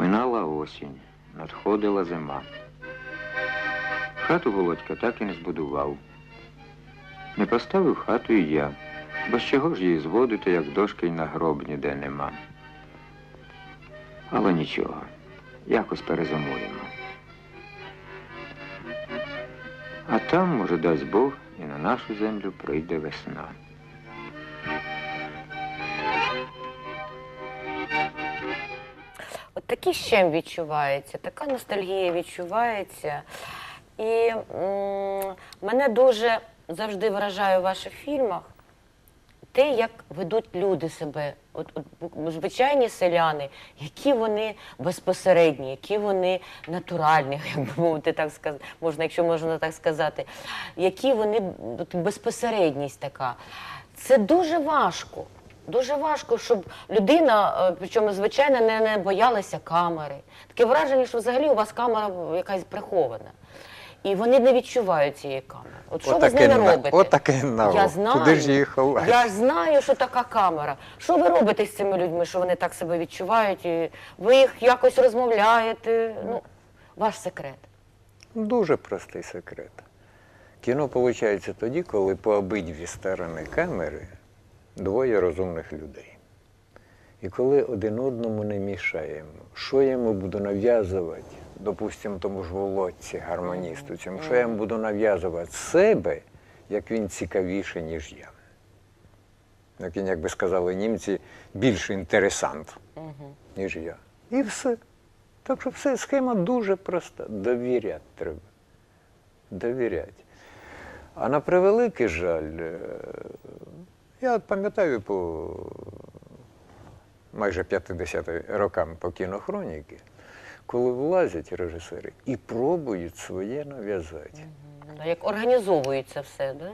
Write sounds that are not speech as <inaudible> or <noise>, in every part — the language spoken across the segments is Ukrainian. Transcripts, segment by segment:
Минала осінь, надходила зима. Хату Володька так і не збудував. Не поставив хату і я, бо з чого ж її зводити, як дошки й на гроб ніде нема. Але нічого, якось перезимуємо. А там, може, дасть Бог, і на нашу землю прийде весна. Такий щем відчувається, така ностальгія відчувається. І мене дуже завжди вражає у ваших фільмах те, як ведуть люди себе, от, от звичайні селяни, які вони безпосередні, які вони натуральні, <laughs> як би так сказати, можна, якщо можна так сказати, які вони от, безпосередність така. Це дуже важко. Дуже важко, щоб людина, е, причому звичайно, не, не боялася камери. Таке враження, що взагалі у вас камера якась прихована. І вони не відчувають цієї камери. От що ви з ними на- робите? отаке народ. Я знаю, Куди ж її ховати? Я знаю, що така камера. Що ви робите з цими людьми, що вони так себе відчувають? І ви їх якось розмовляєте? Ну, ваш секрет. Дуже простий секрет. Кіно виходить тоді, коли по обидві сторони камери двоє розумних людей. І коли один одному не мішаємо, що я йому буду нав'язувати, допустимо, тому ж володці, гармоністу, цьому, що я йому буду нав'язувати себе, як він цікавіший, ніж я. Як він, як би сказали німці, більш інтересант, ніж я. І все. Так що все, схема дуже проста. Довіряти треба. Довіряти. А на превеликий жаль, е, я от пам'ятаю по майже 50 рокам по кінохроніки, коли влазять режисери і пробують своє нав'язати. Ну, Як організовується все, да?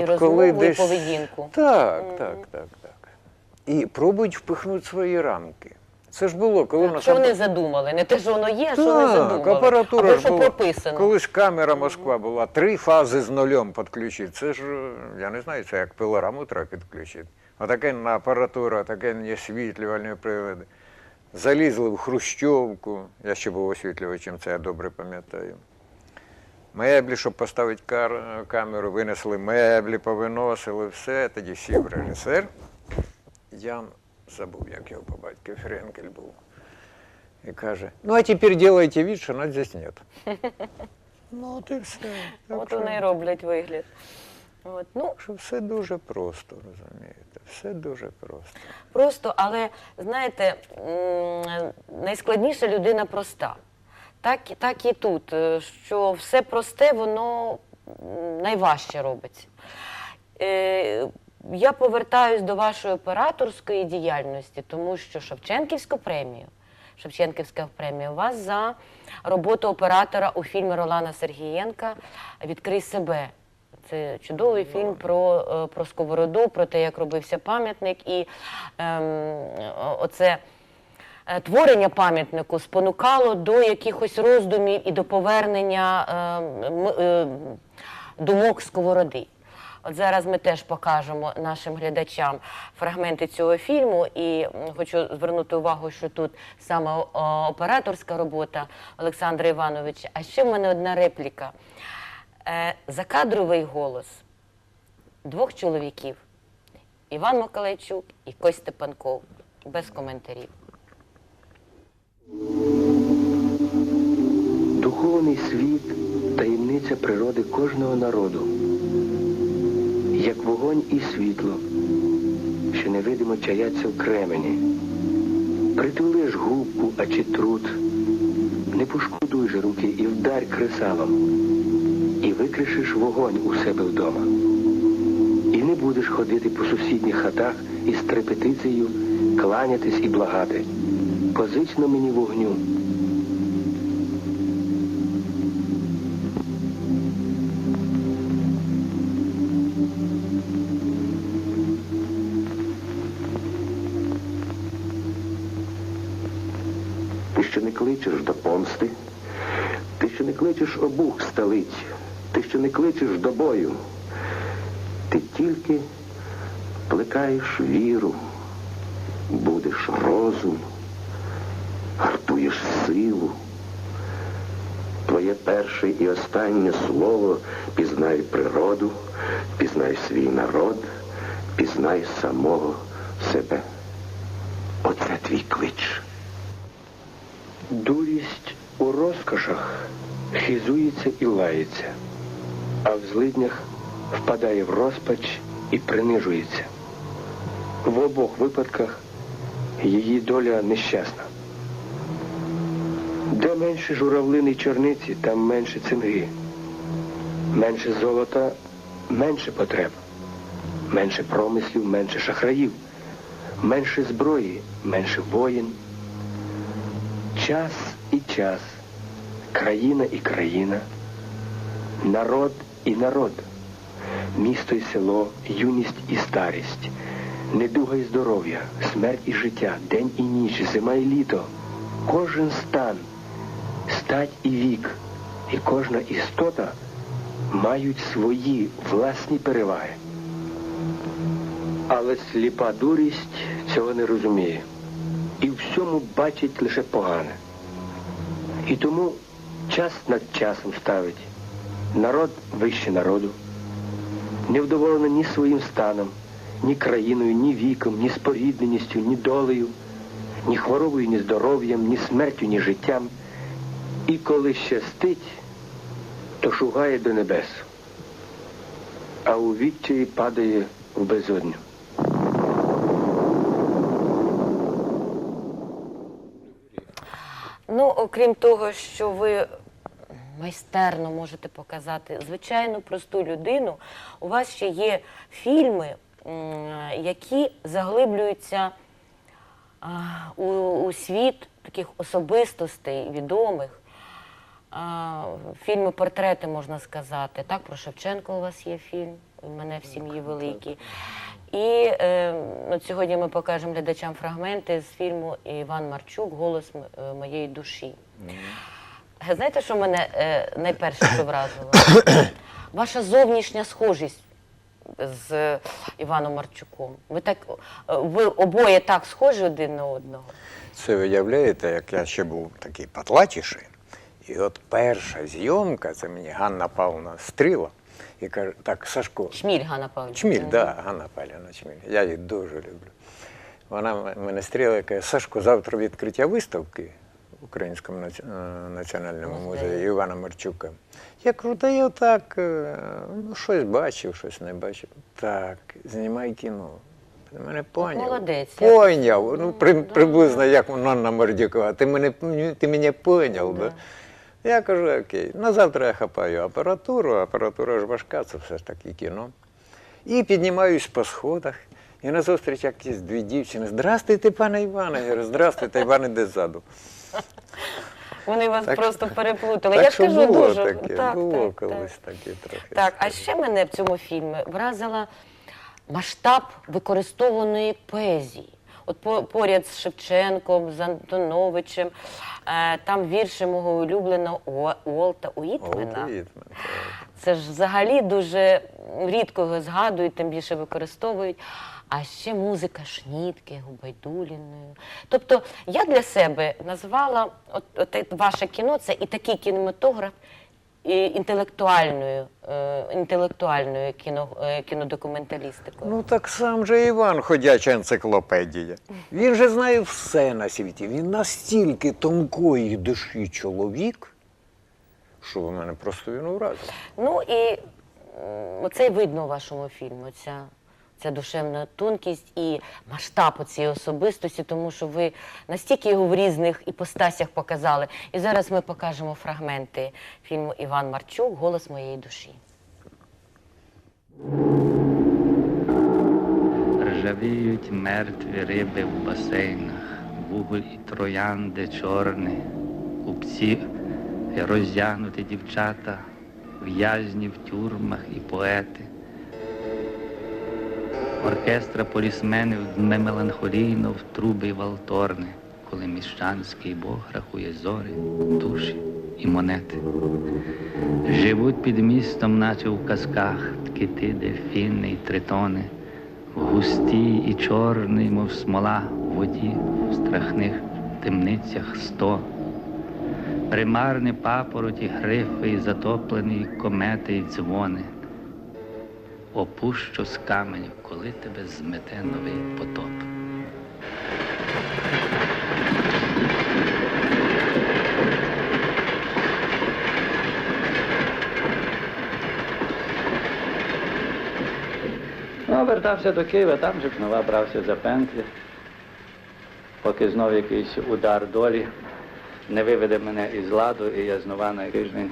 і От розмову, коли і десь- поведінку. Так, так, так, так. І пробують впихнути свої рамки. Це ж було, коли Так, нас що вони задумали? Не те, що воно є, що вони Так, задумали. апаратура Або ж була. прописано. Колись камера Москва була, три фази з нульом підключити. Це ж, е, я не знаю, це як пилораму треба підключити. Отаке на апаратура, таке освітлювальні прилади. Залізли в Хрущовку, я ще був освітлювачем, це я добре пам'ятаю. Меблі, щоб поставити кар- камеру, винесли меблі, повиносили, все. Тоді сів режисер. Я забув, як його по батьку, Френкель був. И каже, ну а теперь делайте вид, что нас здесь нет. <laughs> Ну, от і все. Так <laughs> От що- вони і роблять вигляд. От, ну, що все дуже просто, розумієте? Все дуже просто. Просто, але знаєте, м, найскладніша людина проста. Так, і- так і тут, е, що все просте, воно м, найважче робиться. Е, Я повертаюсь до вашої операторської діяльності, тому що Шевченківську премію, Шевченківська премія у вас за роботу оператора у фільмі Ролана Сергієнка Відкрий себе. Це чудовий фільм про, е, про сковороду, про те, як робився пам'ятник. І ем, оце е, творення пам'ятнику спонукало до якихось роздумів і до повернення е, м- е, думок сковороди. От зараз ми теж покажемо нашим глядачам фрагменти цього фільму, і хочу звернути увагу, що тут саме операторська робота Олександра Івановича. А ще в мене одна репліка. Е, закадровий голос двох чоловіків Іван Миколайчук і Кость Степанков. Без коментарів. Духовний світ таємниця природи кожного народу, як вогонь і світло, що невидимо чаяться в кремені. Притули ж губку, а чи труд, не пошкодуй же руки і вдарь кресалом, і викришиш вогонь у себе вдома. І не будеш ходити по сусідніх хатах із трепетицею, кланятись і благати. Позично мені вогню. Обух ти що не кличеш до бою, ти тільки плекаєш віру, будеш розум, почуєш силу. Твоє перше і останнє слово пізнай природу, пізнай свій народ, пізнай самого себе. Оце твій клич. Дурість у розкошах хизується і лається, а в злиднях впадає в розпач і принижується. В обох випадках її доля нещасна. Де менше журавлини й чорниці, там менше цинги. Менше золота, менше потреб. Менше промислів, менше шахраїв. Менше зброї, менше воїн. Час і час, країна і країна, народ і народ, місто і село, юність і старість, недуга і здоров'я, смерть і життя, день і ніч, зима і літо, кожен стан, стать і вік, і кожна істота мають свої власні переваги. Але сліпа дурість цього не розуміє і всьому бачить лише погане. І тому час над часом ставить. Народ вище народу, не вдоволено ні своїм станом, ні країною, ні віком, ні спорідненістю, ні долею, ні хворобою, ні здоров'ям, ні смертю, ні життям. І коли щастить, то шугає до небес, а у відчаї падає в безодню. Ну, окрім того, що ви майстерно можете показати звичайну просту людину, у вас ще є фільми, які заглиблюються у, у світ таких особистостей, відомих. Фільми, портрети, можна сказати. Так, про Шевченка у вас є фільм, «У мене в сім'ї великий. І е, от сьогодні ми покажемо глядачам фрагменти з фільму Іван Марчук Голос е, моєї душі. Знаєте, що мене е, найперше що вразило? <coughs> Ваша зовнішня схожість з е, Іваном Марчуком. Ви так е, ви обоє так схожі один на одного. Це виявляєте, як я ще був такий патлатіший. І от перша зйомка, це мені Ганна Павловна стріла, і каже, так, Сашко, Шміль Ганна Павлівна. Чміль, так, да, Ганна Павлівна Чміль. Я її дуже люблю. Вона мене стріла і каже, Сашко, завтра відкриття виставки в Українському наці- е, національному Музеї. Івана Марчука. Я кажу, та я так, е, ну, щось бачив, щось не бачив. Так, знімай кіно. Мене поняв. молодець. Поняв. Ну, при, приблизно як Нонна Мордюкова. Ти мене, ти мене поняв. Да. Я кажу, окей. На завтра я хапаю апаратуру, апаратура ж важка, це все ж таки кіно. І піднімаюсь по сходах. І назустріч якісь дві дівчини. Здрастуйте, пане Іване. Я говорю, здрастуйте, Іван іде ззаду. Вони вас Так- просто переплутали. так Я що ж кажу було дуже. таке, так, було так, колись так. таке трохи. Так, а ще мене в цьому фільмі вразила масштаб використованої поезії. От по- поряд з Шевченком, з Антоновичем, е, там вірші мого улюбленого Уо- Уолта Уітмена. Це ж взагалі дуже рідко його згадують, тим більше використовують. А ще музика Шнітки, Губайдуліної. Тобто я для себе назвала от, от те- ваше кіно це і такий кінематограф і інтелектуальною, е, інтелектуальною кіно, е, кінодокументалістикою. Ну так сам же Іван ходяча енциклопедія. Він же знає все на світі. Він настільки тонкої душі чоловік, що в мене просто він уразив. Ну і оце й видно у вашому фільмі, ця, ця душевна тонкість і масштаб цієї особистості, тому що ви настільки його в різних іпостасях показали. І зараз ми покажемо фрагменти фільму Іван Марчук Голос моєї душі. Ржавіють мертві риби в басейнах, вуголь і троянди чорні, купці і розтягнуті дівчата, в'язні в тюрмах і поети. Оркестра полісменів дме меланхолійно в труби й валторни, коли міщанський Бог рахує зорі, душі і монети. Живуть під містом, наче в казках, кити, дельфіни й тритони, в густій і чорний, мов смола, в воді в страхних темницях сто. Примарні папороті, грифи і затоплені комети і дзвони. Опущу з каменів, коли тебе змете новий потоп. Ну, вертався до Києва, там же знову брався за пентлі, поки знов якийсь удар долі не виведе мене із ладу, і я знову на тиждень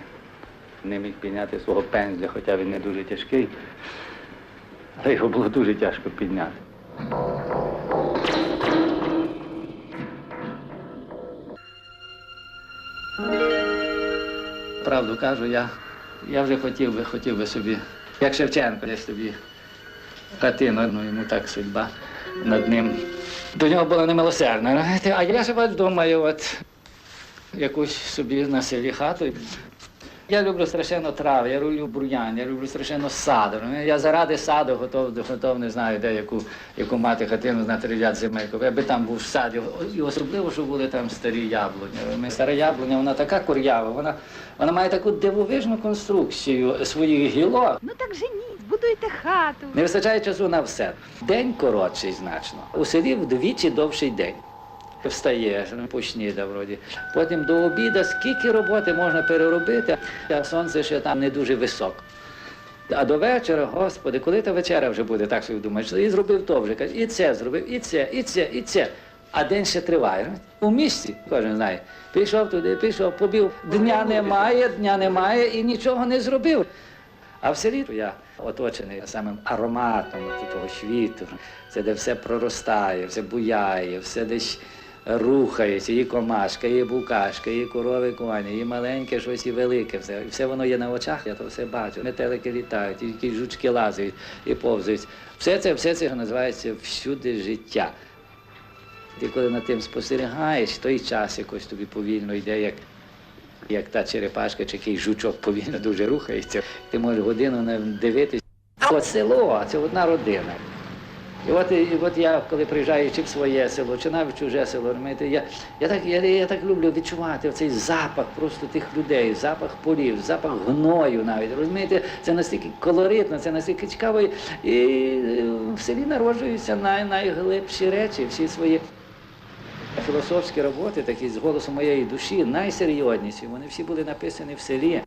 не міг підняти свого пензля, хоча він не дуже тяжкий, але його було дуже тяжко підняти. Правду кажу, я, я вже хотів би, хотів би собі, як Шевченко, десь собі хатину, ну йому так судьба над ним. До нього була немилосердна. А я себе думаю, от якусь собі на селі хату. Я люблю страшенно трави, я люблю бур'ян, я люблю страшенно саду. Я заради саду готов, готов не знаю, де яку, яку мати хатину на три ряд земельку. Я би там був в саді. І особливо, що були там старі яблуні. Стара яблуня, вона така кур'ява, вона, вона має таку дивовижну конструкцію своїх гілок. Ну так женіть, будуйте хату. Не вистачає часу на все. День коротший значно. У селі вдвічі довший день. Встаєш, ну, поснідав вроді. Потім до обіду скільки роботи можна переробити, а сонце ще там не дуже високо. А до вечора, господи, коли та вечеря вже буде, так собі думаєш, і зробив то вже, каже, і це зробив, і це, і це, і це. А день ще триває. У місті, кожен знає. Пішов туди, пішов, побів. Дня немає, дня немає і нічого не зробив. А в селі я оточений самим ароматом того світу. Це де все проростає, все буяє, все десь рухається, і комашка, і букашка, і корови коні, і маленьке щось, і велике. Все, все воно є на очах, я то все бачу. Метелики літають, і якісь жучки лазають і повзають. Все це, все це називається всюди життя. Ти коли над тим спостерігаєш, той час якось тобі повільно йде, як як та черепашка чи якийсь жучок повільно дуже рухається, ти можеш годину не дивитись. А от село, це одна родина. І от, і от я, коли приїжджаю чи в своє село, чи навіть в чуже село, розумієте, я, я, так, я, я так люблю відчувати цей запах просто тих людей, запах полів, запах гною навіть. Розумієте, це настільки колоритно, це настільки цікаво. І, і в селі народжуються най, найглибші речі, всі свої філософські роботи, такі з голосу моєї душі, найсерйозніші. Вони всі були написані в селі.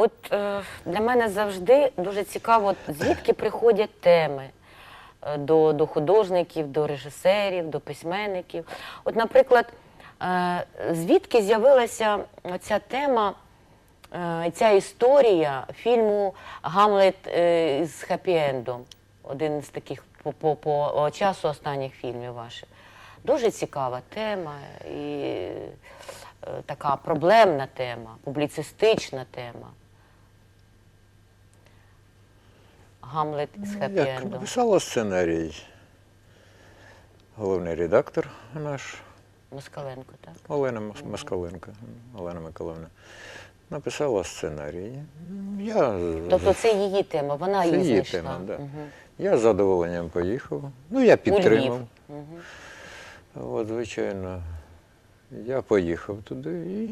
От е, для мене завжди дуже цікаво, звідки приходять теми е, до, до художників, до режисерів, до письменників. От, наприклад, е, звідки з'явилася ця тема, ця історія фільму Гамлет з хеппі-ендом, один з таких по, по, по часу останніх фільмів ваших. Дуже цікава тема і така проблемна тема, публіцистична тема. Гамлет з Як хеппі-ендом. написала сценарій. Головний редактор наш Москаленко, так? Олена Мос- Москаленко, Олена Миколаївна. Написала сценарій. Я, Тобто це її тема, вона Це її знайшла. тема, да. Мгм. я з задоволенням поїхав. Ну, я підтримав. От, звичайно, я поїхав туди і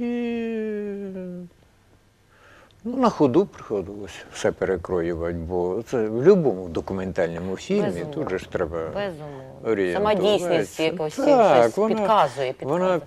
ну, на ходу приходилось все перекроювати, бо це в будь-якому документальному фільмі тут же ж треба Безумовно. Сама дійсність якось Так, щось підказує, підказує. Вона